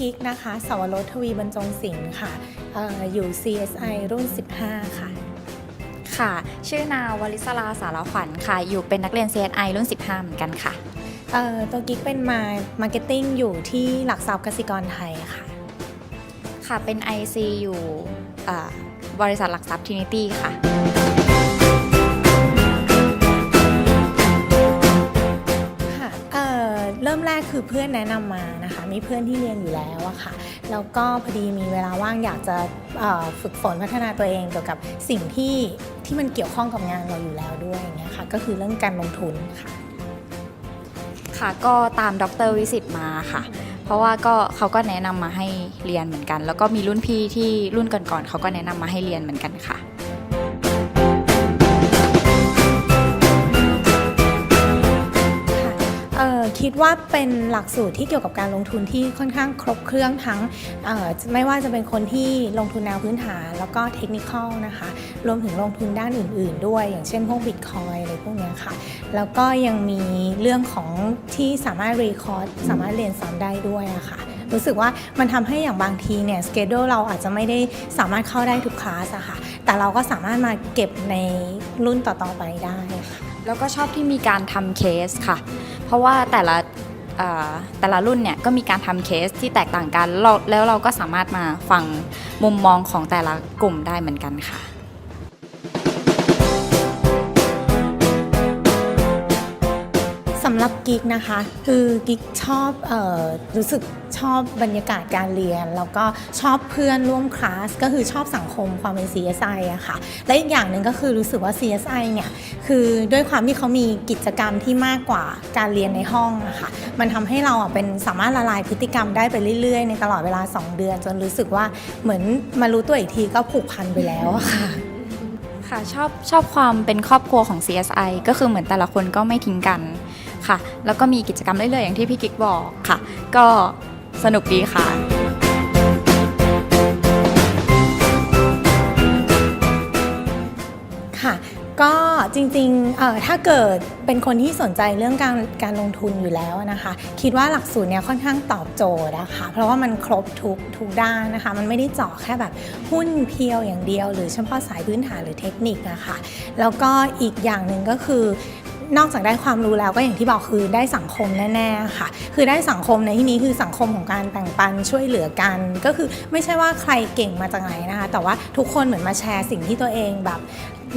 กิ๊กนะคะ สวรสทวีบรรจงศิลป์ค่ะเอออยู่ CSI รุ่น 15 ค่ะ ค่ะ ชื่อนาวลิศราสารขวัญค่ะ อยู่เป็นนักเรียน CSI รุ่น 15 เหมือนกันค่ะเอ่อตัวกิ๊กเป็นมามาร์เก็ตติ้งอยู่ที่หลักทรัพย์กสิกรไทยค่ะ ค่ะ เป็น IC อยู่อ่าบริษัทหลักทรัพย์ Trinity ค่ะค่ะ เริ่มแรกคือเพื่อนแนะนำมานะคะ มีเพื่อนที่เรียนอยู่แล้วอะค่ะ แล้วก็พอดีมีเวลาว่างอยากจะฝึกฝนพัฒนาตัวเองเกี่ยวกับสิ่งที่ที่มันเกี่ยวข้องกับงานเราอยู่แล้วด้วยอย่างเงี้ยค่ะ ก็คือเรื่องการลงทุนค่ะ ค่ะก็ตามดรวิสิตมาค่ะ เพราะว่าก็เขาก็แนะนำมาให้เรียนเหมือนกัน แล้วก็มีรุ่นพี่ที่รุ่นก่อนๆเขาก็แนะนำมาให้เรียนเหมือนกันค่ะ คิดว่าเป็นหลักสูตรที่เกี่ยวกับการลงทุนที่ค่อนข้างครบเครื่องทั้งไม่ว่าจะเป็นคนที่ลงทุนแนวพื้นฐาน แล้วก็เทคนิคนะคะ รวมถึงลงทุนด้านอื่น ๆ ด้วย อย่างเช่นพวกบิตคอยอะไรพวกนี้ค่ะ แล้วก็ยังมีเรื่องของที่สามารถรีคอร์ดสามารถเรียนซ้ำได้ด้วยอะค่ะรู้สึกว่ามันทำให้อย่างบางทีเนี่ยสเกจ l e เราอาจจะไม่ได้สามารถเข้าได้ทุกคลาสอะค่ะ แต่เราก็สามารถมาเก็บในรุ่นต่อๆไปได้ค่ะแล้วก็ชอบที่มีการทำเคสค่ะ เพราะว่าแต่ละแต่ละรุ่นเนี่ยก็มีการทำเคสที่แตกต่างกันแล้วเราก็สามารถมาฟังมุมมองของแต่ละกลุ่มได้เหมือนกันค่ะ สำหรับกิ๊กนะคะ คือกิ๊กชอบออรู้สึกชอบบรรยากาศการเรียน แล้วก็ชอบเพื่อนร่วมคลาส ก็คือชอบสังคมความเป็น CSI อะค่ะ และอีกอย่างหนึ่งก็คือรู้สึกว่า CSI เนี่ยคือด้วยความที่เขามีกิจกรรมที่มากกว่าการเรียนในห้องอะค่ะ มันทำให้เราเป็นสามารถละลายพฤติกรรมได้ไปเรื่อยๆ ในตลอดเวลา 2 เดือน จนรู้สึกว่าเหมือนมารู้ตัวอีกทีก็ผูกพันไปแล้วอะค่ะค่ะชอบชอบความเป็นครอบครัวของ CSI ก็คือเหมือนแต่ละคนก็ไม่ทิ้งกัน ค่ะ แล้วก็มีกิจกรรมเรื่อยๆอย่างที่พี่กิ๊กบอกค่ะ ก็สนุกดีค่ะ ค่ะ ก็จริงๆเอ่อถ้าเกิดเป็นคนที่สนใจเรื่องการการลงทุนอยู่แล้วนะคะ คิดว่าหลักสูตรเนี้ยค่อนข้างตอบโจทย์นะคะเพราะว่ามันครบทุกทุกด้านนะคะ มันไม่ได้เจาะแค่แบบหุ้นเพียวอย่างเดียว หรือเฉพาะสายพื้นฐานหรือเทคนิคอะคะแล้วก็อีกอย่างหนึ่งก็คือ นอกจากได้ความรู้แล้วก็อย่างที่บอกคือได้สังคมแน่ๆค่ะ คือได้สังคมในที่นี้คือสังคมของการแบ่งปันช่วยเหลือกัน ก็คือไม่ใช่ว่าใครเก่งมาจากไหนนะคะ แต่ว่าทุกคนเหมือนมาแชร์สิ่งที่ตัวเองแบบ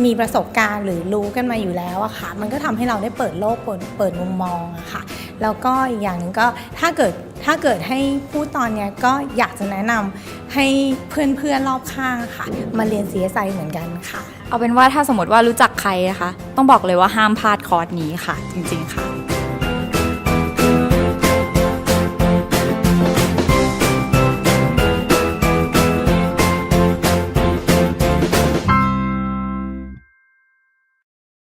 มีประสบการณ์หรือรู้กันมาอยู่แล้วอะค่ะ มันก็ทำให้เราได้เปิดโลกเปิดเปิดมุมมองอะค่ะ แล้วก็อีกอย่างหนึ่งก็ถ้าเกิดถ้าเกิดให้พูดตอนเนี้ยก็อยากจะแนะนำให้เพื่อนๆรอบข้างค่ะ มาเรียน CSI เหมือนกันค่ะ เอาเป็นว่าถ้าสมมติว่ารู้จักใครนะคะ ต้องบอกเลยว่าห้ามพลาดคอร์สนี้ค่ะ จริงๆค่ะ